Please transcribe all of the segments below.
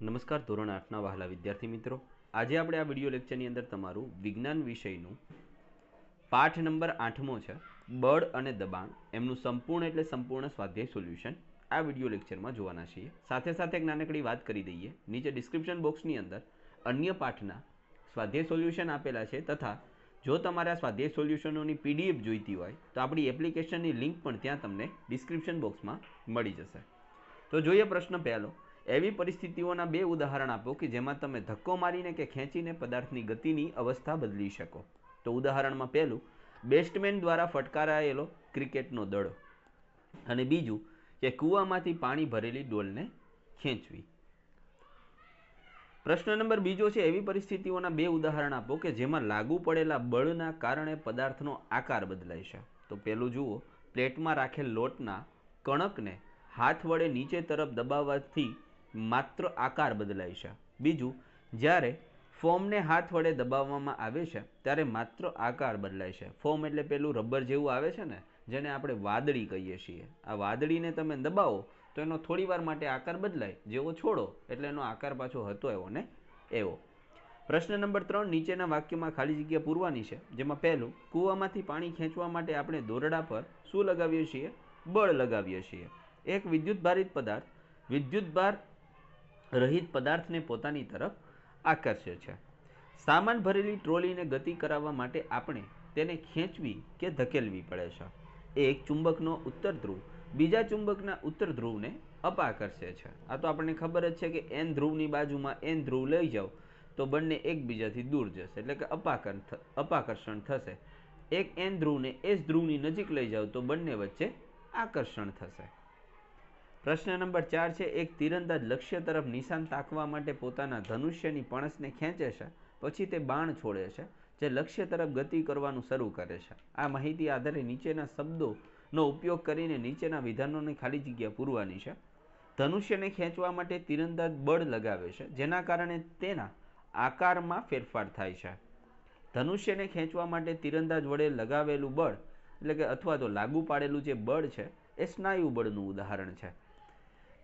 નમસ્કાર, ધોરણ આઠના વહાલા વિદ્યાર્થી મિત્રો. આજે આપણે આ વીડિયો લેક્ચરની અંદર તમારું વિજ્ઞાન વિષયનું પાઠ નંબર આઠમો છે, બળ અને દબાણ. એમનું સંપૂર્ણ એટલે સંપૂર્ણ સ્વાધ્યાય સોલ્યુશન આ વીડિયો લેક્ચરમાં જોવાના છીએ. સાથે સાથે એક નાનકડી વાત કરી દઈએ. નીચે ડિસ્ક્રિપ્શન બોક્સની અંદર અન્ય પાઠના સ્વાધ્યાય સોલ્યુશન આપેલા છે તથા જો તમારે આ સ્વાધ્યાય સોલ્યુશનોની પીડીએફ જોઈતી હોય, તો આપણી એપ્લિકેશનની લિંક પણ ત્યાં તમને ડિસ્ક્રિપ્શન બોક્સમાં મળી જશે. તો જોઈએ પ્રશ્ન પહેલો. એવી પરિસ્થિતિઓના બે ઉદાહરણ આપો કે જેમાં તમે ધક્કો મારીને કે ખેંચીને પદાર્થની ગતિની અવસ્થા બદલી શકો. તો ઉદાહરણમાં પહેલું, બેસ્ટમેન દ્વારા ફટકારાયેલો ક્રિકેટનો દડો અને બીજું કે કૂવામાંથી પાણી ભરેલી ડોલને ખેંચવી. પ્રશ્ન નંબર બીજો છે, એવી પરિસ્થિતિઓના બે ઉદાહરણ આપો કે જેમાં લાગુ પડેલા બળના કારણે પદાર્થનો આકાર બદલાય છે. તો પહેલું જુઓ, પ્લેટમાં રાખેલ લોટના કણકને હાથ વડે નીચે તરફ દબાવવાથી માત્ર આકાર બદલાય છે. બીજું, જ્યારે ફોર્મને હાથ વડે દબાવવામાં આવે છે, ત્યારે માત્ર આકાર બદલાય છે. ફોર્મ એટલે પેલું રબર જેવું આવે છે ને, જેને આપણે વાદળી કહીએ છીએ. આ વાદળીને તમે દબાવો, તો એનો થોડી વાર માટે આકાર બદલાય, જેવો છોડો, એટલે એનો આકાર પાછો હતો એવો ને એવો. પ્રશ્ન નંબર ત્રણ, નીચેના વાક્યમાં ખાલી જગ્યા પૂરવાની છે, જેમાં પહેલું, કૂવામાંથી પાણી ખેંચવા માટે આપણે દોરડા પર શું લગાવીએ છીએ? બળ લગાવીએ છીએ. એક વિદ્યુત ભારિત પદાર્થ વિદ્યુત ભાર રહિત પદાર્થને પોતાની તરફ આકર્ષે છે. સામાન ભરેલી ટ્રોલીને ગતિ કરાવવા માટે આપણે તેને ખેંચવી કે ધકેલવી પડે છે. એક ચુંબકનો ઉત્તર ધ્રુવ, બીજા ચુંબકના ઉત્તર ધ્રુવને અપાકર્ષે છે. આ તો આપણને ખબર જ છે કે એન ધ્રુવની બાજુમાં એન ધ્રુવ લઈ જાઓ તો બંને એકબીજાથી દૂર જશે, એટલે કે અપાકર્ષણ અપાકર્ષણ થશે. એક એન ધ્રુવને એસ ધ્રુવની નજીક લઈ જાઓ તો બંને વચ્ચે આકર્ષણ થશે. પ્રશ્ન નંબર ચાર છે, એક તીરંદાજ લક્ષ્ય તરફ નિશાન તાકવા માટે પોતાના ધનુષ્યની પણસને ખેંચે છે, પછી તે બાણ છોડે છે, જે લક્ષ્ય તરફ ગતિ કરવાનું શરૂ કરે છે. આ માહિતી આધારે નીચેના શબ્દોનો ઉપયોગ કરીને નીચેના વિધાનોની ખાલી જગ્યા પૂરવાની છે. ધનુષ્યને ખેંચવા માટે તીરંદાજ બળ લગાવે છે, જેના કારણે તેના આકારમાં ફેરફાર થાય છે. ધનુષ્યને ખેંચવા માટે તીરંદાજ વડે લગાવેલું બળ, એટલે કે અથવા તો લાગુ પાડેલું જે બળ છે, એ સ્નાયુ બળનું ઉદાહરણ છે.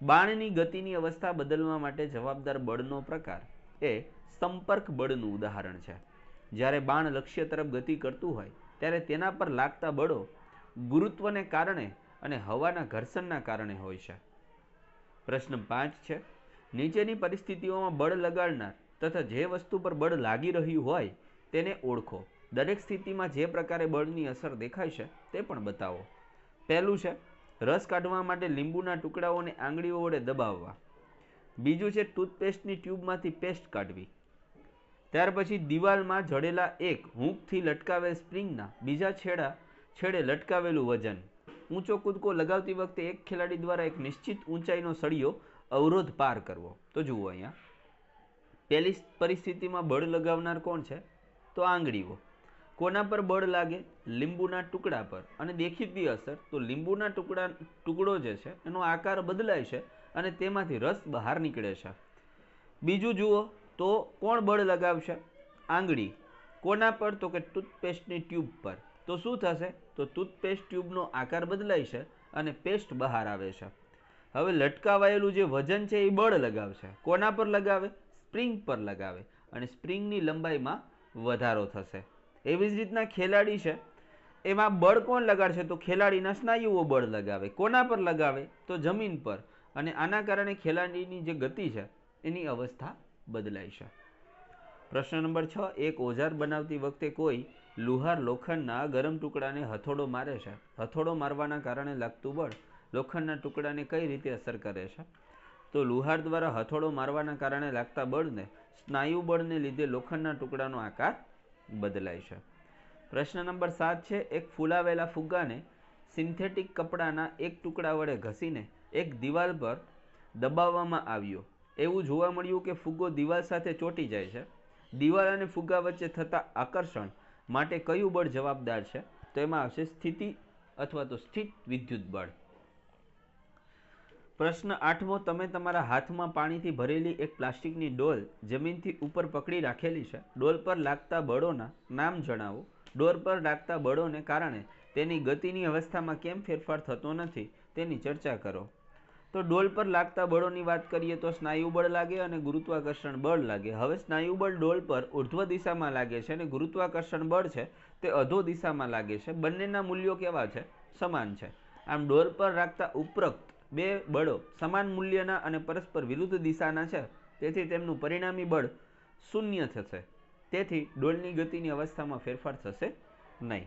બાણની ગતિની અવસ્થા બદલવા માટે જવાબદાર બળનો પ્રકાર એ સંપર્ક બળનું ઉદાહરણ છે. જ્યારે બાણ લક્ષ્ય તરફ ગતિ કરતું હોય, ત્યારે તેના પર લાગતા બળો ગુરુત્વને કારણે અને હવાના ઘર્ષણના કારણે હોય છે. પ્રશ્ન પાંચ છે, નીચેની પરિસ્થિતિઓમાં બળ લગાડનાર તથા જે વસ્તુ પર બળ લાગી રહ્યું હોય, તેને ઓળખો. દરેક સ્થિતિમાં જે પ્રકારે બળની અસર દેખાય છે, તે પણ બતાવો. પહેલું છે રસ કાઢવા માટે લીંબુના ટુકડાઓને આંગળીઓ વડે દબાવવા. બીજું છે ટૂથપેસ્ટની ટ્યુબમાંથી પેસ્ટ કાઢવી. ત્યાર પછી દિવાલમાં જડેલા એક હૂંકથી લટકાવેલ સ્પ્રિંગના બીજા છેડા છેડે લટકાવેલું વજન. ઊંચો કૂદકો લગાવતી વખતે એક ખેલાડી દ્વારા એક નિશ્ચિત ઊંચાઈનો સળિયો અવરોધ પાર કરવો. તો જુઓ અહીંયા. પહેલી પરિસ્થિતિમાં બળ લગાવનાર કોણ છે? તો આંગળીઓ. કોના પર બળ લાગે? લીંબુના ટુકડા પર. અને દેખીતી અસર, તો લીંબુના ટુકડા, ટુકડો જે છે, એનો આકાર બદલાય છે અને તેમાંથી રસ બહાર નીકળે છે. બીજું જુઓ, તો કોણ બળ લગાવશે? આંગળી. કોના પર? તો કે ટૂથપેસ્ટની ટ્યુબ પર. તો શું થશે? તો ટૂથપેસ્ટ ટ્યુબનો આકાર બદલાય છે અને પેસ્ટ બહાર આવે છે. હવે લટકાવાયેલું જે વજન છે એ બળ લગાવશે. કોના પર લગાવે? સ્પ્રિંગ પર લગાવે. અને સ્પ્રિંગની લંબાઈમાં વધારો થશે. એવી જ રીતના ખેલાડી છે. એમાં બળ કોણ લગાડશે? તો ખેલાડીના સ્નાયુઓ બળ લગાવે. કોના પર લગાવે? તો જમીન પર. અને આના કારણે ખેલાડીની જે ગતિ છે, એની અવસ્થા બદલાય છે. પ્રશ્ન નંબર છ, એક ઓજાર બનાવતી વખતે કોઈ લુહાર લોખંડના ગરમ ટુકડાને હથોડો મારે છે? હથોડો મારવાના કારણે લાગતું બળ લોખંડના ટુકડાને કઈ રીતે અસર કરે છે? તો લુહાર દ્વારા હથોડો મારવાના કારણે લાગતા બળને, સ્નાયુ બળને લીધે લોખંડના ટુકડાનો આકાર બદલાય છે. પ્રશ્ન નંબર સાત છે, એક ફૂલાવેલા ફુગ્ગાને સિન્થેટિક કપડાના એક ટુકડા વડે ઘસીને એક દિવાલ પર દબાવવામાં આવ્યો. એવું જોવા મળ્યું કે ફુગ્ગો દિવાલ સાથે ચોંટી જાય છે. દિવાલ અને ફુગ્ગા વચ્ચે થતા આકર્ષણ માટે કયું બળ જવાબદાર છે? તો એમાં આવશે સ્થિતિ અથવા તો સ્થિત વિદ્યુત બળ. પ્રશ્ન આઠમો, તમે તમારા હાથમાં પાણીથી ભરેલી એક પ્લાસ્ટિકની ડોલ જમીનથી ઉપર પકડી રાખેલી છે. ડોલ પર લાગતા બળોના નામ જણાવો. ડોલ પર લાગતા બળોને કારણે તેની ગતિની અવસ્થામાં કેમ ફેરફાર થતો નથી તેની ચર્ચા કરો. તો ડોલ પર લાગતા બળોની વાત કરીએ તો સ્નાયુ બળ લાગે અને ગુરુત્વાકર્ષણ બળ લાગે. હવે સ્નાયુ બળ ડોલ પર ઉર્ધ્વ દિશામાં લાગે છે અને ગુરુત્વાકર્ષણ બળ છે તે અધો દિશામાં લાગે છે. બંનેના મૂલ્યો કેવા છે? સમાન છે. આમ ડોલ પર રાખતા ઉપરોક્ત બે બળો સમાન મૂલ્યના અને પરસ્પર વિરુદ્ધ દિશાના છે. તેથી તેમનું પરિણામી બળ શૂન્ય થશે. તેથી ડોલની ગતિની અવસ્થામાં ફેરફાર થશે નહીં.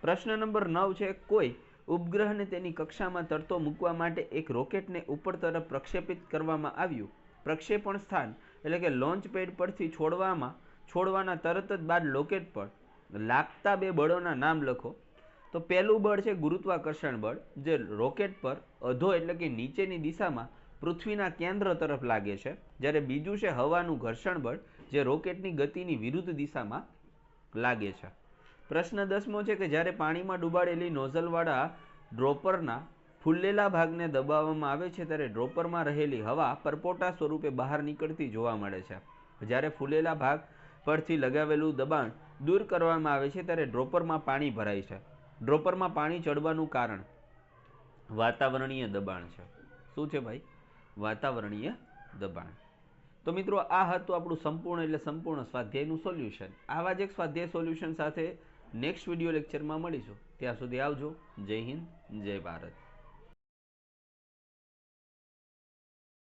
પ્રશ્ન નંબર નવ છે, કોઈ ઉપગ્રહને તેની કક્ષામાં તરતો મૂકવા માટે એક રોકેટને ઉપર તરફ પ્રક્ષેપિત કરવામાં આવ્યું? પ્રક્ષેપણ સ્થાન, એટલે કે લોન્ચ પેડ પરથી છોડવામાં, છોડવાના તરત જ બાદ લોકેટ પર. લાગતા બે બળોના નામ લખો. તો પહેલું બળ છે ગુરુત્વાકર્ષણ બળ, જે રોકેટ પર અધો એટલે કે નીચેની દિશામાં પૃથ્વીના કેન્દ્ર તરફ લાગે છે. જ્યારે બીજું છે હવાનું ઘર્ષણ બળ, જે રોકેટની ગતિની વિરુદ્ધ દિશામાં લાગે છે. પ્રશ્ન દસમો છે કે જ્યારે પાણીમાં ડૂબાડેલી નોઝલવાળા ડ્રોપરના ફૂલેલા ભાગને દબાવવામાં આવે છે, ત્યારે ડ્રોપરમાં રહેલી હવા પરપોટા સ્વરૂપે બહાર નીકળતી જોવા મળે છે. જ્યારે ફૂલેલા ભાગ પરથી લગાવેલું દબાણ દૂર કરવામાં આવે છે, ત્યારે ડ્રોપરમાં પાણી ભરાય છે. ડ્રોપરમાં પાણી ચડવાનું કારણ વાતાવરણીય દબાણ છે. શું છે ભાઈ? વાતાવરણીય દબાણ. તો મિત્રો, આ હતું આપણું સંપૂર્ણ એટલે સંપૂર્ણ સ્વાધ્યાયનું સોલ્યુશન. આવા જ એક સ્વાધ્યાય સોલ્યુશન સાથે નેક્સ્ટ વીડિયો લેક્ચરમાં મળીશું. ત્યાં સુધી આવજો. જય હિન્દ, જય ભારત.